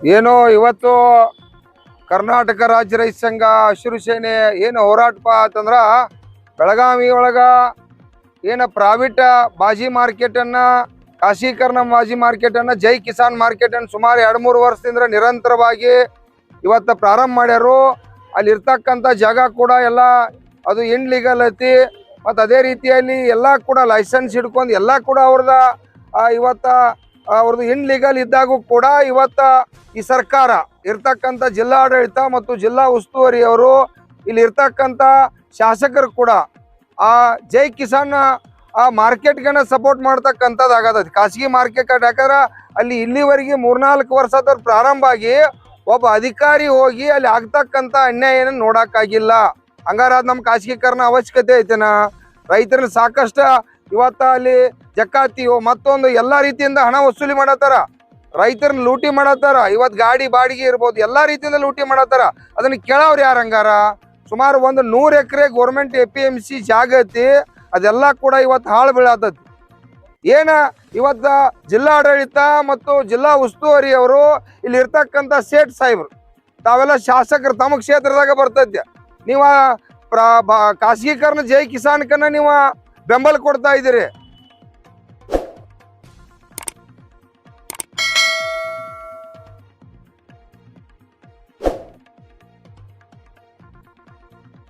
ಏನು, ಇವತ್ತು ಕರ್ನಾಟಕ ರಾಜ್ಯ ರೈತ ಸಂಘ ಹಸಿರು ಸೇನೆ ಏನು ಹೋರಾಟಪ್ಪ ಅಂತಂದ್ರ ಬೆಳಗಾವಿ ಒಳಗ ಏನು ಪ್ರಾವಿಟ್ ಬಾಜಿ ಮಾರ್ಕೆಟನ್ನ ಖಾಸೀಕರಣ ಬಾಜಿ ಮಾರ್ಕೆಟನ್ನ ಜೈ ಕಿಸಾನ್ ಮಾರ್ಕೆಟನ್ನು ಸುಮಾರು ಎರಡು ಮೂರು ವರ್ಷದಿಂದ ನಿರಂತರವಾಗಿ ಇವತ್ತು ಪ್ರಾರಂಭ ಮಾಡ್ಯಾರು. ಅಲ್ಲಿ ಇರ್ತಕ್ಕಂಥ ಜಾಗ ಕೂಡ ಎಲ್ಲ, ಅದು ಇನ್ಲೀಗಲ್ ಐತಿ. ಮತ್ತು ಅದೇ ರೀತಿಯಲ್ಲಿ ಎಲ್ಲ ಕೂಡ ಲೈಸೆನ್ಸ್ ಹಿಡ್ಕೊಂಡು ಎಲ್ಲ ಕೂಡ ಅವ್ರದ ಇವತ್ತ ಅವ್ರದ್ದು ಇನ್ಲೀಗಲ್ ಇದ್ದಾಗೂ ಕೂಡ ಇವತ್ತ ಈ ಸರ್ಕಾರ ಇರ್ತಕ್ಕಂಥ ಜಿಲ್ಲಾಡಳಿತ ಮತ್ತು ಜಿಲ್ಲಾ ಉಸ್ತುವಾರಿ ಅವರು ಇಲ್ಲಿ ಇರ್ತಕ್ಕಂಥ ಶಾಸಕರು ಕೂಡ ಆ ಜೈ ಕಿಸಾನ್ ಆ ಮಾರ್ಕೆಟ್ಗನ್ನ ಸಪೋರ್ಟ್ ಮಾಡ್ತಕ್ಕಂಥದ್ದು ಆಗತೈತಿ ಖಾಸಗಿ ಮಾರ್ಕೆಟ್ ಯಾಕಂದ್ರೆ ಅಲ್ಲಿ ಇಲ್ಲಿವರೆಗೆ ಮೂರ್ನಾಲ್ಕು ವರ್ಷ ಅದ್ರ ಪ್ರಾರಂಭ ಆಗಿ ಒಬ್ಬ ಅಧಿಕಾರಿ ಹೋಗಿ ಅಲ್ಲಿ ಆಗ್ತಕ್ಕಂಥ ಅನ್ಯಾಯನ ನೋಡೋಕ್ಕಾಗಿಲ್ಲ. ಹಂಗಾರ ಅದು ನಮ್ಮ ಖಾಸಗೀಕರಣ ಅವಶ್ಯಕತೆ ಐತೆನ? ರೈತರಲ್ಲಿ ಸಾಕಷ್ಟು ಇವತ್ತ ಅಲ್ಲಿ ಜಕಾತಿಯೋ ಮತ್ತೊಂದು ಎಲ್ಲಾ ರೀತಿಯಿಂದ ಹಣ ವಸೂಲಿ ಮಾಡತ್ತಾರ. ರೈತರನ್ನ ಲೂಟಿ ಮಾಡತ್ತಾರ. ಇವತ್ತು ಗಾಡಿ, ಬಾಡಿಗೆ ಇರ್ಬೋದು, ಎಲ್ಲಾ ರೀತಿಯಿಂದ ಲೂಟಿ ಮಾಡತ್ತಾರ. ಅದನ್ನ ಕೇಳವ್ರು ಯಾರು ಹಂಗಾರ? ಸುಮಾರು ಒಂದು ನೂರು ಎಕರೆ government A P M C ಜಾಗತಿ, ಅದೆಲ್ಲ ಕೂಡ ಇವತ್ತು ಹಾಳು ಬೀಳತೈತಿ. ಏನ ಇವತ್ತ ಜಿಲ್ಲಾಡಳಿತ ಮತ್ತು ಜಿಲ್ಲಾ ಉಸ್ತುವಾರಿ ಅವರು ಇಲ್ಲಿ ಇರ್ತಕ್ಕಂಥ ಸೇಠ್ ಸಾಹೇಬ್ರು, ತಾವೆಲ್ಲ ಶಾಸಕರು ತಮ್ಮ ಕ್ಷೇತ್ರದಾಗ ಬರ್ತೈತಿ. ನೀವ ಪ್ರ ಖಾಸಗೀಕರಣ ಜೈ ಕಿಸಾನ್ಕನ್ನ ನೀವು ಬೆಂಬಲ ಕೊಡ್ತಾ ಇದ್ದೀರಿ.